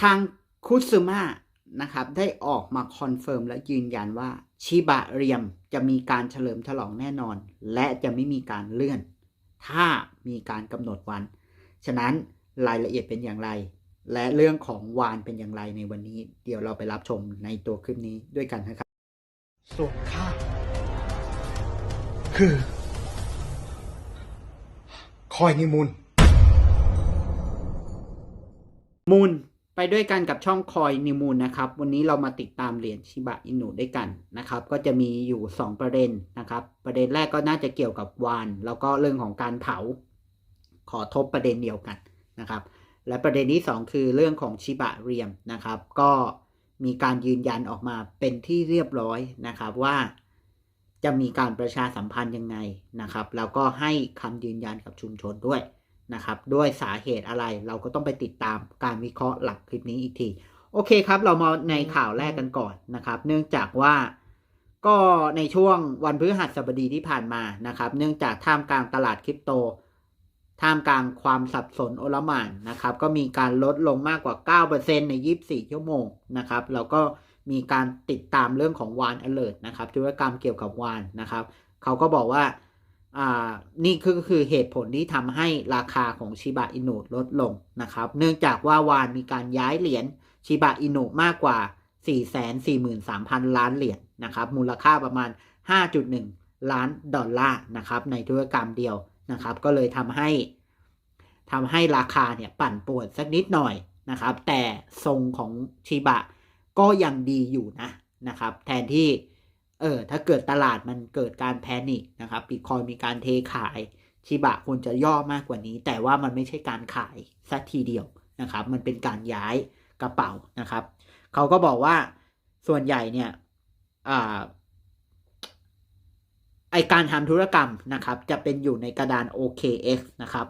ทางคุซึมะนะครับได้ออกมาคอนเฟิร์มและยืนยันว่าชิบะเรียมจะมีการเฉลิมฉลองแน่นอน และจะไม่มีการเลื่อน ถ้ามีการกำหนดวัน ฉะนั้นรายละเอียดเป็นอย่างไร และเรื่องของวานเป็นอย่างไรในวันนี้ เดี๋ยวเราไปรับชมในตัวคลิปนี้ด้วยกันนะครับส่วนข้าคือ คอยนิมูลมูล ไปด้วยกันกับช่องคอยนิมูลนะครับ วันนี้เรามาติดตามเหรียญชิบะอินุด้วยกันนะครับ ก็จะมีอยู่ 2 ประเด็นนะครับ ประเด็นแรกก็น่าจะเกี่ยวกับวาน แล้วก็เรื่องของการเผา ขอทบประเด็นเดียวกันนะครับ และประเด็นที่2คือเรื่องของชิบะเรียมนะครับ ก็มีการยืนยันออกมาเป็นที่เรียบร้อยนะครับว่าจะมีการประชาสัมพันธ์ยังไงนะครับ แล้วก็ให้คำยืนยันกับชุมชนด้วย นะครับ ด้วยสาเหตุอะไรเราก็ต้องไปติดตามการวิเคราะห์หลักคลิปนี้อีกที โอเคครับ เรามาในข่าวแรกกันก่อนนะครับ เนื่องจากว่าก็ในช่วงวันพฤหัสบดีที่ผ่านมานะครับ เนื่องจากท่ามกลางตลาดคริปโต ท่ามกลางความสับสนโอลหม่านนะครับ ก็มีการลดลงมากกว่า 9%ใน 24 ชั่วโมงนะครับแล้วก็มีการติดตามเรื่องของวาน alert นะครับธุรกรรมเกี่ยวกับวานนะครับ เขาก็บอกว่า นี่คือคือเหตุผลที่ทำให้ราคาของชิบะอินุลดลงนะครับ เนื่องจากว่าวานมีการย้ายเหรียญชิบะอินุมากกว่า 443,000 ล้านเหรียญนะครับ มูลค่าประมาณ 5.1 ล้านดอลลาร์นะครับ ในธุรกรรมเดียวนะครับ ก็เลยทำให้ทำให้ราคาเนี่ยปั่นป่วนสักนิดหน่อยนะครับ แต่ทรงของชิบะก็ยังดีอยู่นะนะครับ แทนที่ เออถ้าเกิดตลาดมันเกิดการแพนิคนะครับบิตคอยมีการเทขายชิบะควรจะย่อมากกว่านี้ แต่ว่ามันไม่ใช่การขายสักทีเดียวนะครับ มันเป็นการย้ายกระเป๋านะครับ เขาก็บอกว่าส่วนใหญ่เนี่ยอไอการทำธุรกรรมนะครับ จะเป็นอยู่ในกระดาน OKX นะครับ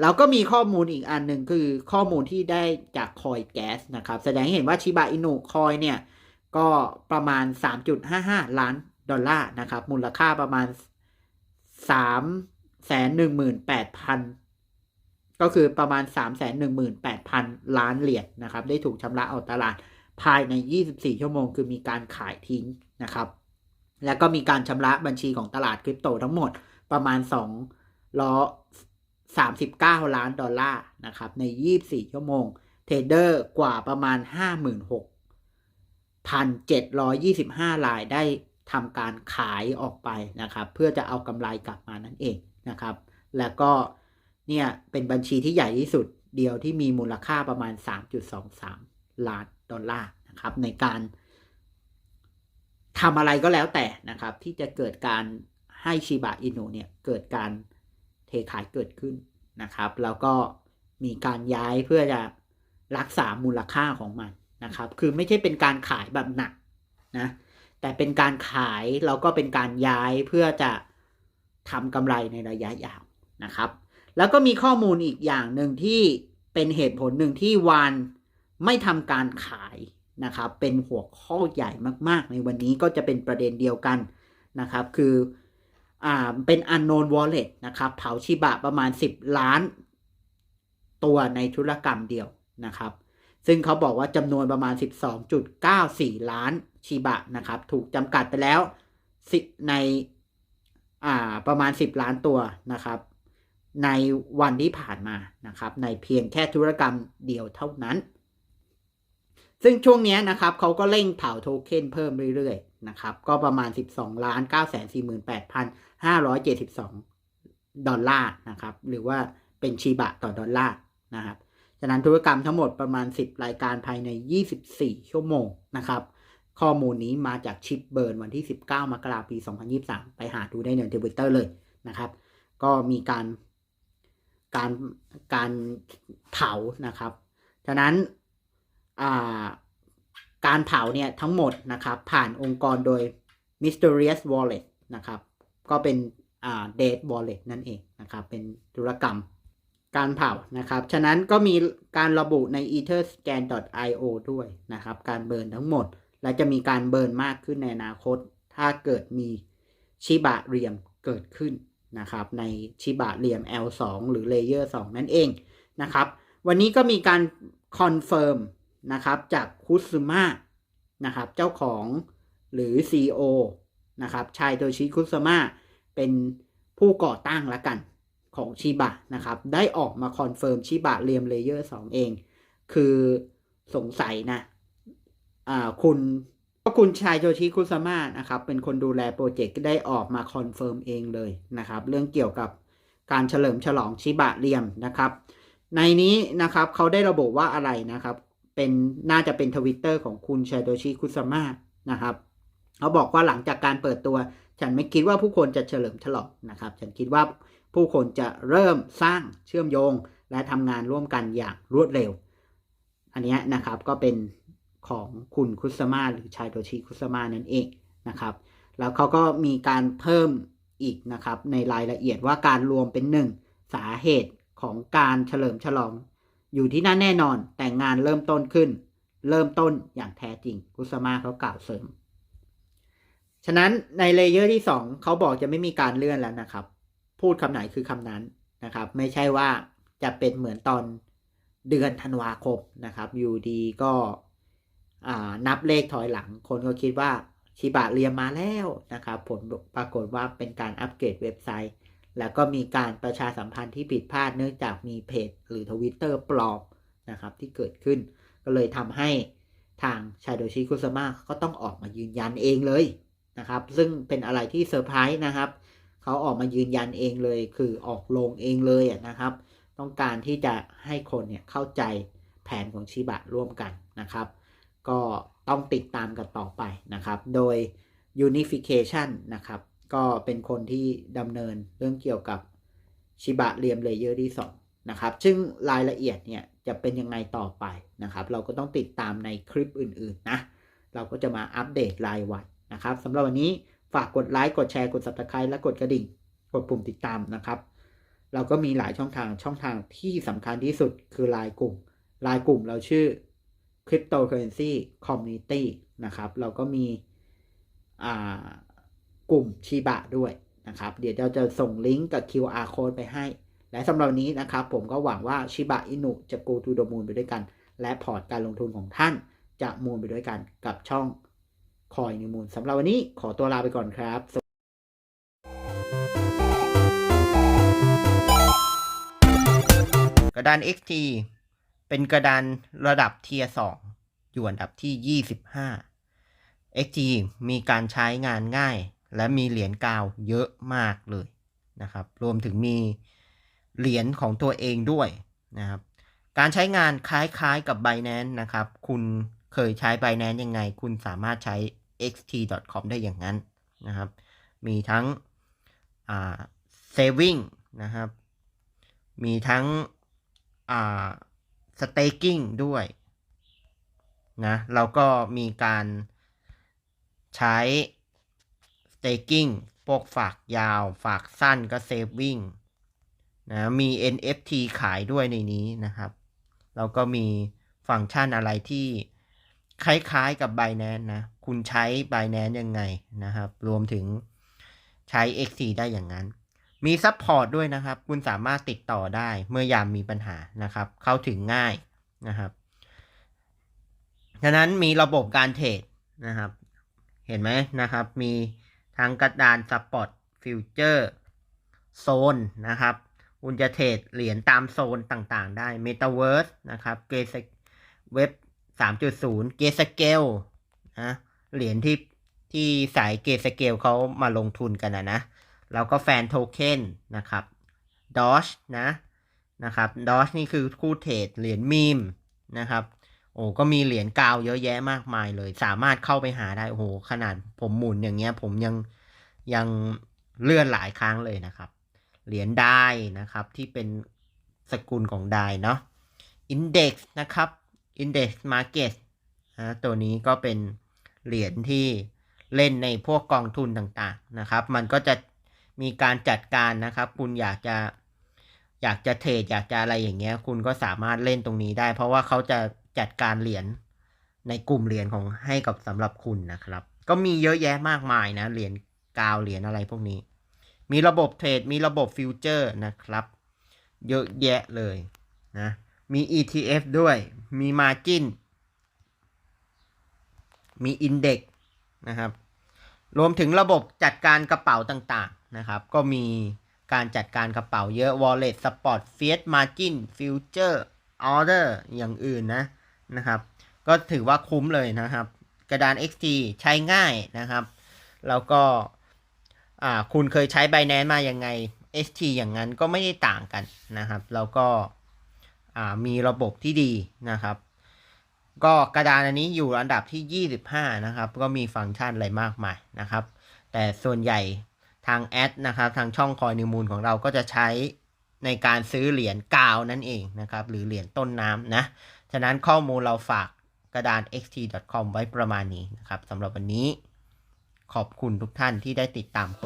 แล้วก็มีข้อมูลอีกอันหนึ่งคือข้อมูลที่ได้จากคอยแก๊สนะครับ แสดงให้เห็นว่าชิบะอินุคอยเนี่ย ก็ประมาณ 3.55 ล้านดอลลาร์นะครับ มูลค่าประมาณ 3 1 8 0 0 0 ก็คือประมาณ 3 1 8 0 0 0 ล้านเหรียญนะครับ ได้ถูกชำระออกตลาดภายใน 24 ชั่วโมง คือมีการขายทิ้งนะครับ แล้วก็มีการชำระบัญชีของตลาดคริปโตทั้งหมดประมาณ2ล้อ39 ล้านดอลลาร์นะครับใน 24 ชั่วโมง เทรดเดอร์กว่าประมาณ 56,000 1,725 รายได้ทำการขายออกไปนะครับ เพื่อจะเอากำไรกลับมานั่นเองนะครับ แล้วก็เนี่ยเป็นบัญชีที่ใหญ่ที่สุดเดียวที่มีมูลค่าประมาณ 3.23 ล้านดอลลาร์นะครับ ในการทำอะไรก็แล้วแต่นะครับ ที่จะเกิดการให้ชิบะอินุเนี่ยเกิดการเทขายเกิดขึ้นนะครับ แล้วก็มีการย้ายเพื่อจะรักษามูลค่าของมัน นะครับ คือไม่ใช่เป็นการขายแบบหนักนะ แต่เป็นการขายแล้วก็เป็นการย้ายเพื่อจะทำกำไรในระยะยาวนะครับ แล้วก็มีข้อมูลอีกอย่างหนึ่งที่เป็นเหตุผลหนึ่งที่วานไม่ทำการขายนะครับ เป็นหัวข้อใหญ่มาก ๆ ในวันนี้ก็จะเป็นประเด็นเดียวกันนะครับ คืออ่าเป็น unknown wallet นะครับเผาชิบะประมาณ 10 ล้านตัวในธุรกรรมเดียวนะครับ ซึ่งเขาบอกว่าจำนวนประมาณ 12.94 ล้านชิบะนะครับ ถูกจำกัดไปแล้วสิในอ่าประมาณ 10 ล้านตัวนะครับ ในวันที่ผ่านมานะครับ ในเพียงแค่ธุรกรรมเดียวเท่านั้น ซึ่งช่วงนี้นะครับเขาก็เร่งเผาโทเค็นเพิ่มเรื่อยๆนะครับ ก็ประมาณ 12ล้าน9 4 8 5 7 2 ดอลลาร์นะครับ หรือว่าเป็นชีบะต่อดอลลาร์นะครับ ฉะนั้นธุรกรรมทั้งหมดประมาณ 10 รายการภายใน 24 ชั่วโมงนะครับ ข้อมูลนี้มาจากชิปเบิร์นวันที่ 19 มกราคมปี 2023 ไปหาดูได้ในทวิตเตอร์เลยนะครับ ก็มีการการการเผานะครับฉะนั้นการเผาเนี่ยทั้งหมดนะครับผ่านองค์กรโดย Mysterious Wallet นะครับ ก็เป็นอ่า Dead Wallet นั่นเองนะครับ เป็นธุรกรรม การเผานะครับ ฉะนั้นก็มีการระบุใน etherscan.io ด้วยนะครับ การเบิร์นทั้งหมด และจะมีการเบิร์นมากขึ้นในอนาคต ถ้าเกิดมีชิบะเรียมเกิดขึ้นนะครับ ในชิบะเรียม L2 หรือเลเยอร์2นั่นเองนะครับ วันนี้ก็มีการคอนเฟิร์มนะครับจากคุซึมะนะครับเจ้าของหรือ CEO นะครับชายโตชิคุซึมะเป็นผู้ก่อตั้งละกัน ของชิบะนะครับ ได้ออกมาคอนเฟิร์มชิบะเรียมเลเยอร์2เอง คือสงสัยนะอ่าคุณก็คุณชายโตชิคุซึมะนะครับ เป็นคนดูแลโปรเจกต์ได้ออกมาคอนเฟิร์มเองเลยนะครับ เรื่องเกี่ยวกับการเฉลิมฉลองชิบะเรียมนะครับ ในนี้นะครับเขาได้ระบุว่าอะไรนะครับ เป็นน่าจะเป็นทวิตเตอร์ของคุณชายโตชิคุซามะนะครับเขาบอกว่าหลังจากการเปิดตัว ฉันไม่คิดว่าผู้คนจะเฉลิมฉลองนะครับ ฉันคิดว่า ผู้คนจะเริ่มสร้างเชื่อมโยง และทำงานร่วมกันอย่างรวดเร็ว อันนี้นะครับก็เป็นของคุณคุซามะหรือชายโตชิคุซามะนั่นเองนะครับ แล้วเขาก็มีการเพิ่มอีกนะครับในรายละเอียดว่าการรวมเป็นหนึ่งสาเหตุของการเฉลิมฉลอง อยู่ที่นั่นแน่นอนแต่งานเริ่มต้นขึ้น เริ่มต้นอย่างแท้จริงกุสมาเขากล่าวเสริม ฉะนั้นในเลเยอร์ที่สองเขาบอกจะไม่มีการเลื่อนแล้วนะครับ พูดคำไหนคือคำนั้นนะครับ ไม่ใช่ว่าจะเป็นเหมือนตอนเดือนธันวาคมนะครับอยู่ดีก็นับเลขถอยหลัง คนก็คิดว่าชิบะเรียมมาแล้วนะครับ ผลปรากฏว่าเป็นการอัปเกรดเว็บไซต์ แล้วก็มีการประชาสัมพันธ์ที่ผิดพลาดเนื่องจากมีเพจ หรือทวิตเตอร์ปลอมนะครับที่เกิดขึ้น ก็เลยทำให้ทางชาโดชิคุสมาก็ต้องออกมายืนยันเองเลยนะครับ ซึ่งเป็นอะไรที่เซอร์ไพรส์นะครับ เขาออกมายืนยันเองเลย คือออกลงเองเลยนะครับ ต้องการที่จะให้คนเนี่ยเข้าใจแผนของชิบะร่วมกันนะครับ ก็ต้องติดตามกันต่อไปนะครับ โดย Unification นะครับ ก็เป็นคนที่ดำเนินเรื่องเกี่ยวกับชิบะเรียมเลเยอร์ที่2นะครับ ซึ่งรายละเอียดเนี่ยจะเป็นยังไงต่อไปนะครับ เราก็ต้องติดตามในคลิปอื่นๆนะ เราก็จะมาอัปเดตรายวันนะครับสำหรับวันนี้ ฝากกดไลค์กดแชร์กด subscribe และกดกระดิ่ง กดปุ่มติดตามนะครับ เราก็มีหลายช่องทางช่องทางที่สำคัญที่สุดคือไลน์กลุ่มไลน์กลุ่มเราชื่อ Cryptocurrency Community นะครับ เราก็มีอ่ากลุ่มชีบะด้วยนะครับ เดี๋ยวเราจะส่งลิงก์กับ QR code ไปให้ และสำหรับนี้นะครับ ผมก็หวังว่าชิบะอินุจะ go to the moon ไปด้วยกัน และพอร์ตการลงทุนของท่านจะมูนไปด้วยกันกับช่อง คอยนิมูลสำหรับวันนี้ขอตัวลาไปก่อนครับกระดาน XT เป็นกระดานระดับเทียร์2อยู่อันดับที่ 25 XT มีการใช้งานง่าย และมีเหรียญกาวเยอะมากเลยนะครับ รวมถึงมีเหรียญของตัวเองด้วยนะครับ การใช้งานคล้ายๆกับ Binance นะครับ คุณเคยใช้ Binance ยังไง คุณสามารถใช้ xt.com ได้อย่างนั้นนะครับ มีทั้ง อ่า saving นะครับ มีทั้ง อ่า staking ด้วยนะแล้วก็มีการใช้ staking พวกฝากยาว ฝากสั้นก็ saving นะมี NFT ขายด้วยในนี้นะครับ แล้วก็มีฟังก์ชันอะไรที่ คล้ายๆกับ Binance นะ คุณใช้ Binance ยังไงนะครับ รวมถึงใช้ XC ได้อย่างนั้น มีซัพพอร์ตด้วยนะครับ คุณสามารถติดต่อได้เมื่อยามมีปัญหานะครับ เข้าถึงง่ายนะครับฉะนั้นมีระบบการเทรดนะครับ เห็นไหมนะครับ มีทั้งกระดานสปอตฟิวเจอร์โซนนะครับ คุณจะเทรดเหรียญตามโซนต่างๆ ได้ Metaverse นะครับเกสเว็บ 3.0เกสเกลนะเหรียญที่ที่สายเกสเกลเขามาลงทุนกันนะนะแล้วก็แฟนโทเค็นนะครับดอชนะนะครับดอชนี่คือคู่เทรดเหรียญมีมนะครับโอ้ก็มีเหรียญกาวเยอะแยะมากมายเลย สามารถเข้าไปหาได้โอ้โหขนาดผมหมุนอย่างเงี้ย ผมยังยังเลื่อนหลายครั้งเลยนะครับ เหรียญได้นะครับที่เป็นสกุลของได้เนาะ Index นะครับ Index Market นะตัวนี้ก็เป็นเหรียญที่เล่นในพวกกองทุนต่างๆนะครับ มันก็จะมีการจัดการนะครับ คุณอยากจะอยากจะเทรดอยากจะอะไรอย่างเงี้ย คุณก็สามารถเล่นตรงนี้ได้ เพราะว่าเขาจะจัดการเหรียญในกลุ่มเหรียญของให้กับสำหรับคุณนะครับ ก็มีเยอะแยะมากมายนะเหรียญกาวเหรียญอะไรพวกนี้ มีระบบเทรดมีระบบฟิวเจอร์นะครับ เยอะแยะเลยนะ มี ETF ด้วย มี Margin มีอินเด็กนะครับ รวมถึงระบบจัดการกระเป๋าต่างๆนะครับ ก็มีการจัดการกระเป๋าเยอะ Wallet Spot Fiat Margin Future Order อย่างอื่นนะนะครับ ก็ถือว่าคุ้มเลยนะครับ กระดาน XT ใช้ง่ายนะครับ แล้วก็คุณเคยใช้ Binance มาอยังไง ST อย่างนั้นก็ไม่ได้ต่างกันนะครับ แล้วก็ มีระบบที่ดีนะครับ ก็กระดานอันนี้อยู่อันดับที่ 25 นะครับ ก็มีฟังก์ชันอะไรมากมายนะครับ แต่ส่วนใหญ่ทางแอดนะครับทางช่องคอยนิมูลของเราก็จะใช้ในการซื้อเหรียญกาวนั่นเองนะครับ หรือเหรียญต้นน้ำนะ ฉะนั้นข้อมูลเราฝากกระดาน xt.com ไว้ประมาณนี้นะครับสำหรับวันนี้ขอบคุณทุกท่านที่ได้ติดตาม